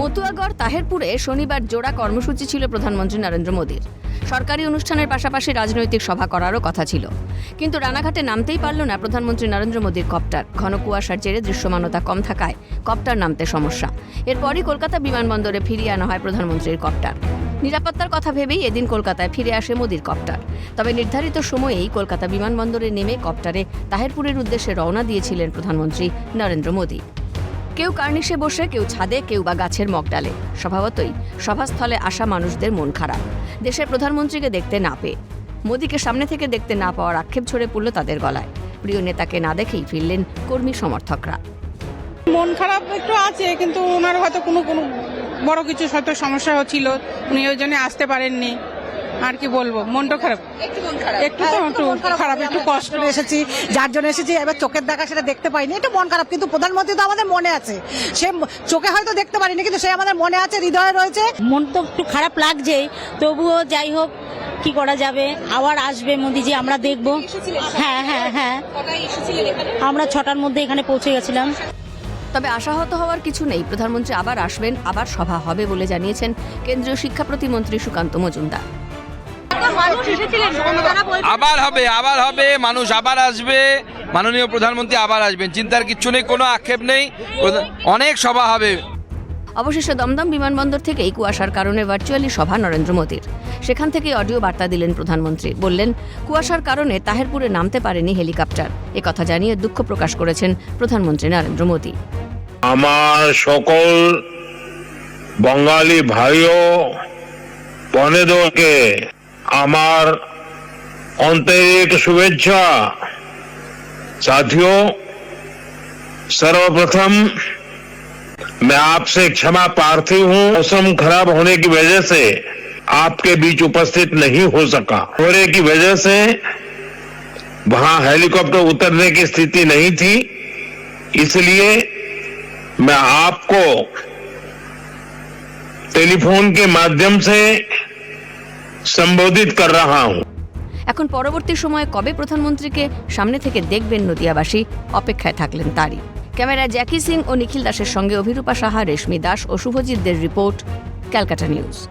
মতুয়াগড় তাহেরপুরে শনিবার জোড়া কর্মসূচি ছিল প্রধানমন্ত্রী নরেন্দ্র মোদীর। সরকারি অনুষ্ঠানের পাশাপাশি রাজনৈতিক সভা করারও কথা ছিল। কিন্তু রানাঘাটে নামতেই পারল না প্রধানমন্ত্রী নরেন্দ্র মোদীর কপ্টার। ঘন কুয়াশার জেরে দৃশ্যমানতা কম থাকায় কপ্টার নামতে সমস্যা। এরপরই কলকাতা বিমানবন্দরে ফিরিয়ে আনা হয় প্রধানমন্ত্রীর কপ্টার। নিরাপত্তার কথা ভেবেই এদিন কলকাতায় ফিরে আসে মোদীর কপ্টার। তবে নির্ধারিত সময়েই কলকাতা বিমানবন্দরে নেমে কপ্টারে তাহেরপুরের উদ্দেশ্যে রওনা দিয়েছিলেন প্রধানমন্ত্রী নরেন্দ্র মোদী। কেউ কার্নিশে বসে, কেউ ছাদে, কেউ বা গাছের মগডালে স্বভাবতই সভাস্থলে আসা মানুষদের মন খারাপ। দেশের প্রধানমন্ত্রীকে দেখতে না পেয়ে। মোদীকে সামনে থেকে দেখতে না পাওয়ার আক্ষেপ ঝরে পড়ল তাদের গলায়। প্রিয় নেতাকে না দেখেই ফিরলেন কর্মী সমর্থকরা। মন খারাপ একটু আছে, কিন্তু ওনার হয়তো কোনো কোনো বড় কিছু হয়তো সমস্যা হচ্ছিল উনি ওই জন্য আসতে পারেননি। আর কি বলব? মনটা খারাপ। একটু তো একটু খারাপ একটু কষ্ট এসেছি যার জন্য এসেছি এবার চোখের দেখা সেটা দেখতে পাইনি। একটু মন খারাপ কিন্তু প্রধানমন্ত্রী তো আমাদের মনে আছে। সে চোখে হয়তো দেখতে পারিনি কিন্তু সে আমাদের মনে আছে হৃদয়ে রয়েছে। মন তো একটু খারাপ লাগছেই তবুও যাই হোক কি করা যাবে? আবার আসবে মোদিজি আমরা দেখব। হ্যাঁ হ্যাঁ হ্যাঁ। আমরা ছটার মধ্যে এখানে পৌঁছে গেছিলাম। তবে আশাহত হওয়ার কিছু নেই। প্রধানমন্ত্রী আবার আসবেন আবার সভা হবে বলে জানিয়েছেন কেন্দ্রীয় শিক্ষা প্রতিমন্ত্রী সুকান্ত মজুমদার। আবার হবে আবার হবে মানুষ আবার আসবে। মাননীয় প্রধানমন্ত্রী আবার আসবেন চিন্তার কিচ্ছু নেই কোনো আক্ষেপ নেই। অনেক সভা হবে। অবশেষে দমদম বিমানবন্দর থেকেই কুয়াশার কারণে ভার্চুয়ালি সভা নরেন্দ্র মোদীর। সেখান থেকেই অডিও বার্তা দিলেন প্রধানমন্ত্রী। বললেন কুয়াশার কারণে তাহেরপুরে নামতে পারেনি হেলিকপ্টার। কথা জানিয়ে দুঃখ প্রকাশ করেছেন প্রধানমন্ত্রী নরেন্দ্র মোদী। আমার সকল বঙ্গালী ভাইও বনেদকে আমার आंतरिक शुभेच्छा साथियों सर्वप्रथम मैं आपसे क्षमा प्रार्थी हूं मौसम खराब होने की वजह से आपके बीच उपस्थित नहीं हो सका कोहरे की वजह से वहां हेलीकॉप्टर उतरने की स्थिति नहीं थी इसलिए मैं आपको टेलीफोन के माध्यम से সম্বোধিত কর রাহা হুম এখন পরবর্তী সময়ে কবে প্রধানমন্ত্রীকে সামনে থেকে দেখবেন নদিয়াবাসী? অপেক্ষায় থাকলেন তারই। ক্যামেরা জ্যাকি সিং ও নিখিল দাসের সঙ্গে অভিরূপা সাহা, রেশমি দাস ও শুভজিৎদের রিপোর্ট, ক্যালকাটা নিউজ।